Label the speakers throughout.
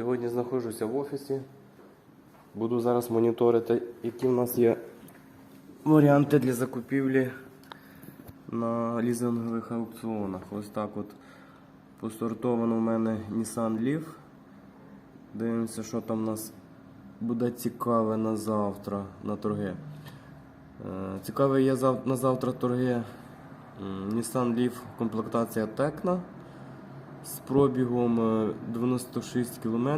Speaker 1: Сьогодні знаходжуся в офісі. Буду зараз моніторити, які в нас є варіанти для закупівлі на лізингових аукціонах. Ось так от посортовано в мене Nissan Leaf. Дивимося, що там у нас буде цікаве на завтра на торги. Е, Цікаве є на завтра торги Nissan Leaf комплектація Tecna з пробігом е, 96 км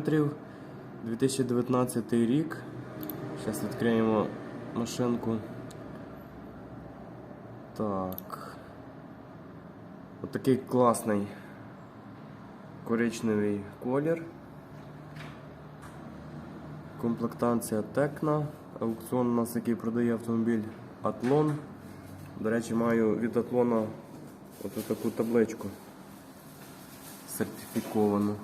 Speaker 1: 2019 рік. Зараз відкриємо машинку. Так. Отакий класний коричневий колір. Комплектація Tecna. Аукціон у нас, який продає автомобіль Атлон. До речі, маю від Атлона ось таку табличку сертифіковану.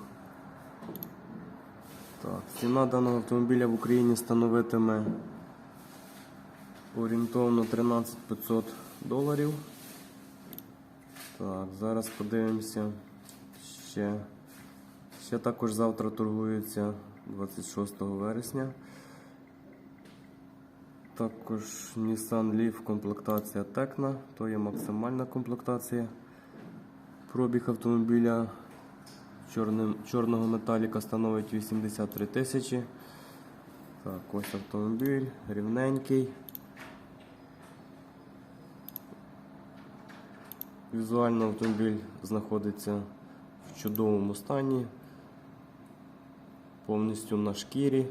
Speaker 1: Так, ціна даного автомобіля в Україні становитиме орієнтовно 13 500 доларів. Так, зараз подивимося. Ще, ще також завтра торгується 26 вересня. Також Nissan Leaf комплектація Tecna, то є максимальна комплектація. Пробіг автомобіля чорним, чорного металіка становить 83 тисячі. Так, ось автомобіль, рівненький. Візуально автомобіль знаходиться в чудовому стані, повністю на шкірі.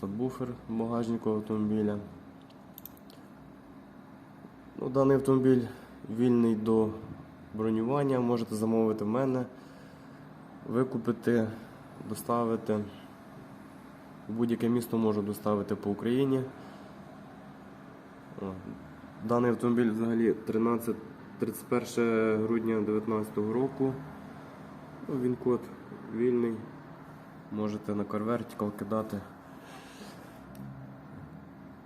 Speaker 1: Сабвуфер багажнику автомобіля. Ну, даний автомобіль вільний до бронювання, можете замовити в мене, викупити, доставити. Будь-яке місто можу доставити по Україні. Даний автомобіль взагалі 13, 31 грудня 2019 року. Ну, він код вільний. Можете на CarVertical кидати.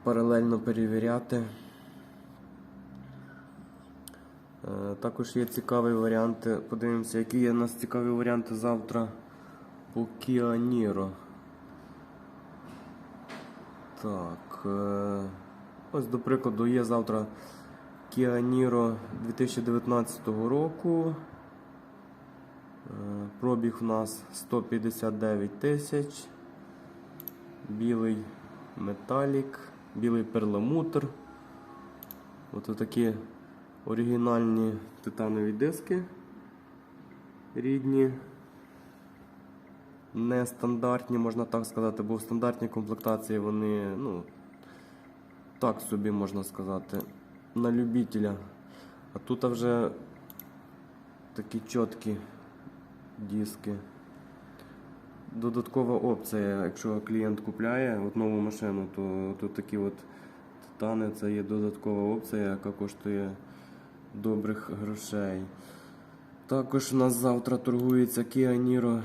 Speaker 1: Паралельно перевіряти. Е, Також є цікаві варіанти. Подивимося, які є у нас цікаві варіанти завтра по Niro. Так. е, Ось, до прикладу, є завтра Niro 2019 року. Е, Пробіг у нас 159 тисяч. Білий металік, білий перламутр. Ось такі оригінальні титанові диски рідні. Нестандартні, можна так сказати, бо в стандартній комплектації вони, ну, так собі можна сказати, на любителя. А тут вже такі чіткі диски. Додаткова опція, якщо клієнт купляє от нову машину, то тут такі от титани це є додаткова опція, яка коштує добрих грошей. Також у нас завтра торгується Kia Niro.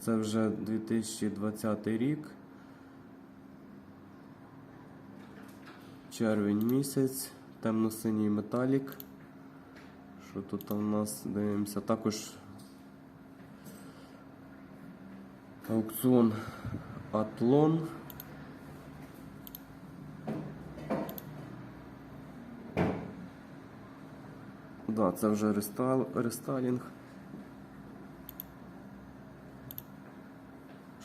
Speaker 1: Це вже 2020 рік. Червень місяць, темно-синій металік. Що тут у нас дивимося? Також аукціон Атлон. Да, це вже рестайл, рестайлінг.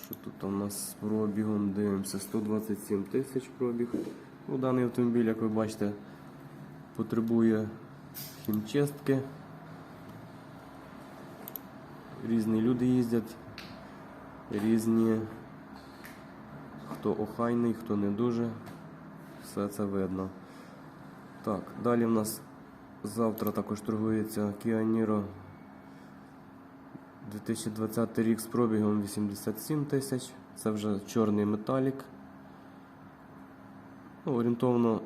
Speaker 1: Що тут у нас з пробігом? Дивимося 127 тисяч пробіг. Ну, даний автомобіль, як ви бачите, потребує хімчистки. Різні люди їздять, різні, хто охайний, хто не дуже. Все це видно. Так, далі в нас завтра також торгується Niro 2020 рік з пробігом 87 тисяч. Це вже чорний металік. Ну, орієнтовно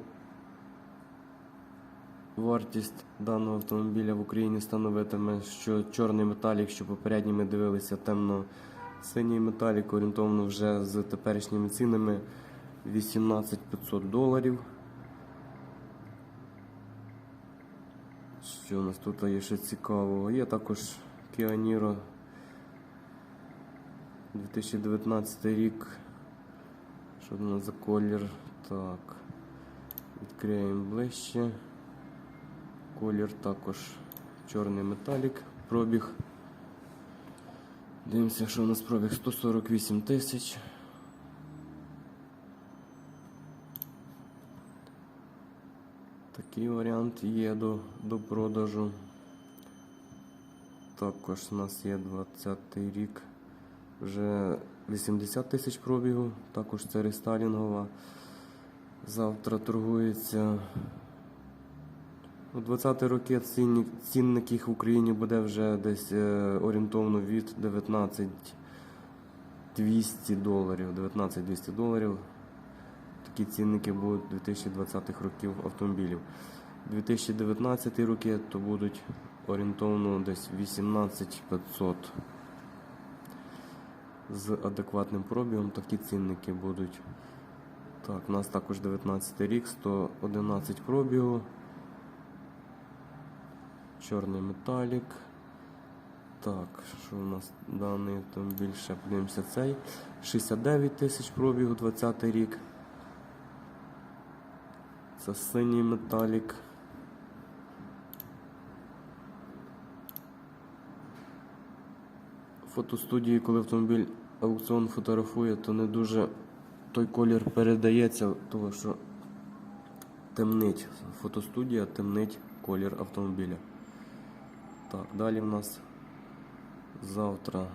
Speaker 1: вартість даного автомобіля в Україні становитиме, що чорний металік, що попередній ми дивилися, темно-синій металік, орієнтовно вже з теперішніми цінами 18 500 доларів. Що у нас тут є ще цікавого? Є також Kia Niro 2019 рік. Що в нас за колір? Так. Відкриємо ближче. Колір також чорний металік. Пробіг. Дивимося, що у нас пробіг 148 тисяч. Такий варіант є до, до продажу. Також у нас є 20 рік. Вже 80 тисяч пробігу, також це рестайлінгова. Завтра торгується. У 20 роки цінник, цінник їх в Україні буде вже десь е, орієнтовно від 19 200 доларів. 19 200 доларів. Такі цінники будуть 2020 років автомобілів. 2019 роки то будуть орієнтовно десь 18 500. З адекватним пробігом такі цінники будуть. Так, у нас також 19 рік, 111 пробігу. Чорний металік. Так, що у нас даний автомобіль? Ще подивимося цей. 69 тисяч пробігу, 20 рік. Це синій металік. Фотостудії, коли автомобіль аукціон фотографує, то не дуже той колір передається, тому що темнить. Фотостудія темнить колір автомобіля. Так, далі в нас завтра.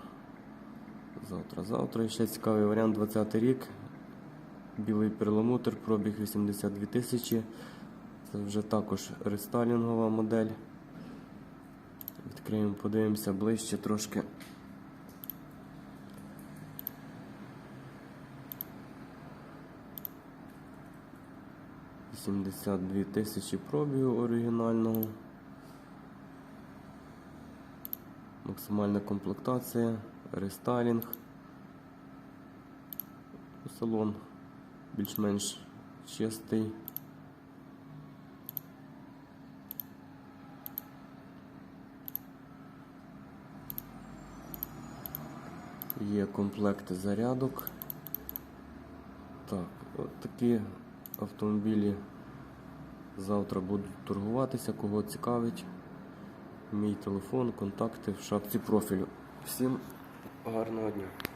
Speaker 1: Завтра, завтра ще цікавий варіант 20 рік. Білий перламутр, пробіг 82 тисячі. Це вже також рестайлінгова модель. Відкриємо, подивимося ближче трошки. Сімдесят дві тисячі пробігу оригінального. Максимальна комплектація, рестайлінг. Салон більш-менш чистий. Є комплекти зарядок. Так, от такі автомобілі завтра будуть торгуватися, кого цікавить. Мій телефон, контакти в шапці профілю. Всім гарного дня!